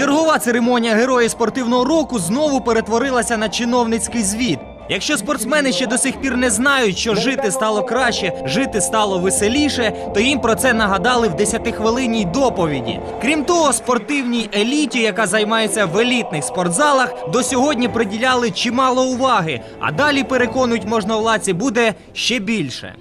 Чергова церемонія Герої спортивного року знову перетворилася на чиновницький звіт. Якщо спортсмени ще до сих пір не знають, що жити стало краще, жити стало веселіше, то їм про це нагадали в 10-хвилинній доповіді. Крім того, спортивній еліті, яка займається в елітних спортзалах, до сьогодні приділяли чимало уваги. А далі переконують можновладці буде ще більше.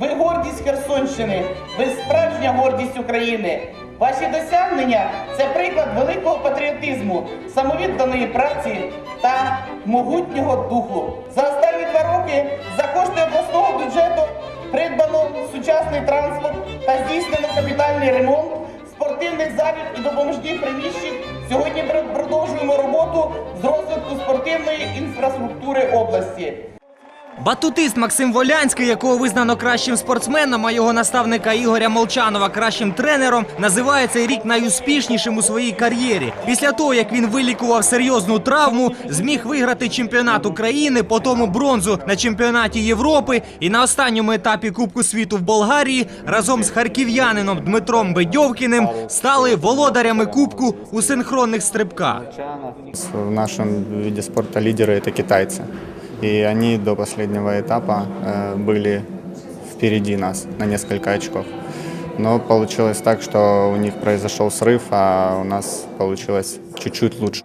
Ви гордість Херсонщини, ви справжня гордість України. Ваші досягнення це приклад великого патріотизму, самовідданої праці та могутнього духу. За останні два роки за кошти обласного бюджету придбано сучасний транспорт та здійснено капітальний ремонт спортивних залів і допоможних приміщень. Сьогодні продовжуємо роботу з розвитку спортивної інфраструктури області. Батутист Максим Волянський, якого визнано кращим спортсменом, а його наставника Ігоря Молчанова кращим тренером, називає цей рік найуспішнішим у своїй кар'єрі. Після того, як він вилікував серйозну травму, зміг виграти чемпіонат України, потім бронзу на чемпіонаті Європи і на останньому етапі Кубку світу в Болгарії разом з харків'янином Дмитром Бедьовкіним стали володарями кубку у синхронних стрибках. В нашем виде спорта лидеры это китайцы. И они до последнего этапа э, были впереди нас на несколько очков. Но получилось так, что у них произошел срыв, а у нас получилось чуть-чуть лучше.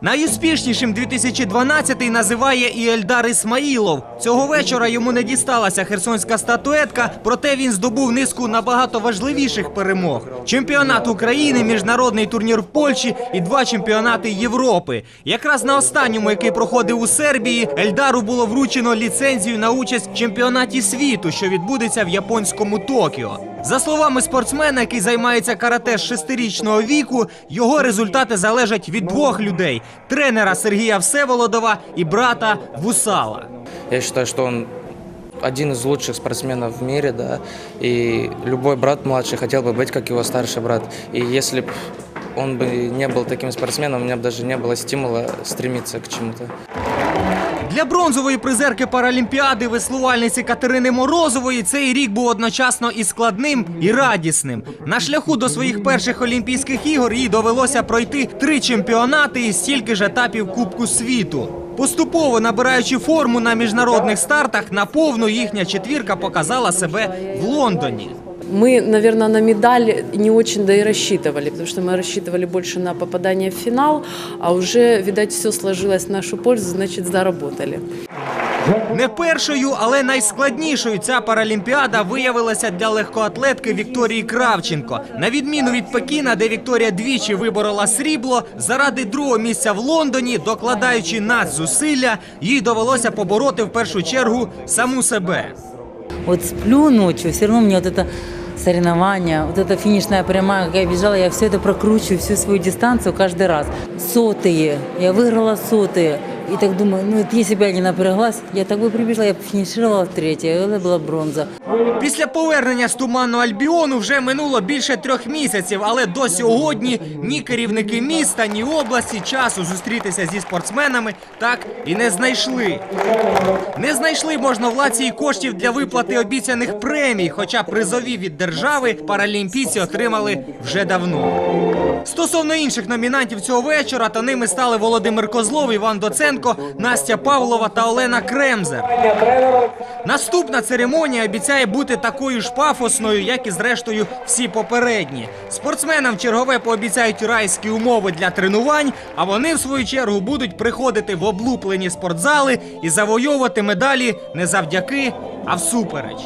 Найуспішнішим 2012-й називає і Ельдар Ісмаїлов. Цього вечора йому не дісталася херсонська статуетка, проте він здобув низку набагато важливіших перемог: чемпіонат України, міжнародний турнір в Польщі і два чемпіонати Європи. Якраз на останньому, який проходив у Сербії, Ельдару було вручено ліцензію на участь в чемпіонаті світу, що відбудеться в японському Токіо. За словами спортсмена, який займається карате з шестирічного віку, його результати залежать від двох людей: тренера Сергія Всеволодова і брата Вусала. Я считаю, что он один из лучших спортсменов в мире, да, и любой брат младший хотел бы быть как его старший брат. И если б он бы не был таким спортсменом, у меня бы даже не было стимула стремиться к чему-то. Для бронзової призерки Паралімпіади веслувальниці Катерини Морозової цей рік був одночасно і складним, і радісним. На шляху до своїх перших Олімпійських ігор їй довелося пройти три чемпіонати і стільки ж етапів Кубку світу. Поступово набираючи форму на міжнародних стартах, наповну їхня четвірка показала себе в Лондоні. Мы, наверное, на медаль не очень да и рассчитывали, потому что мы рассчитывали больше на попадание в финал, а уже, видать, все сложилось в нашу пользу, значит, заработали. Не першою, але найскладнішою ця паралімпіада виявилася для легкоатлетки Вікторії Кравченко. На відміну від Пекіна, де Вікторія двічі виборола срібло, заради другого місця в Лондоні, докладаючи надзусилля, їй довелося побороти в першу чергу саму себе. Вот сплю ночью, все равно мне вот это соревнование, вот эта финишная прямая, как я бежала, я все это прокручиваю, всю свою дистанцию каждый раз. Сотые, я выиграла сотые. И так думаю, ну вот если бы я не напряглась, я так бы прибежала, я бы финишировала в третьей, а это была бронза. Після повернення з туманного Альбіону вже минуло більше трьох місяців, але до сьогодні ні керівники міста, ні області часу зустрітися зі спортсменами так і не знайшли. Не знайшли можновладці і коштів для виплати обіцяних премій, хоча призові від держави паралімпійці отримали вже давно. Стосовно інших номінантів цього вечора, то ними стали Володимир Козлов, Іван Доценко, Настя Павлова та Олена Кремзер. Наступна церемонія обіцяє бути такою ж пафосною, як і зрештою всі попередні. Спортсменам чергове пообіцяють райські умови для тренувань, а вони в свою чергу будуть приходити в облуплені спортзали і завойовувати медалі не завдяки, а всупереч.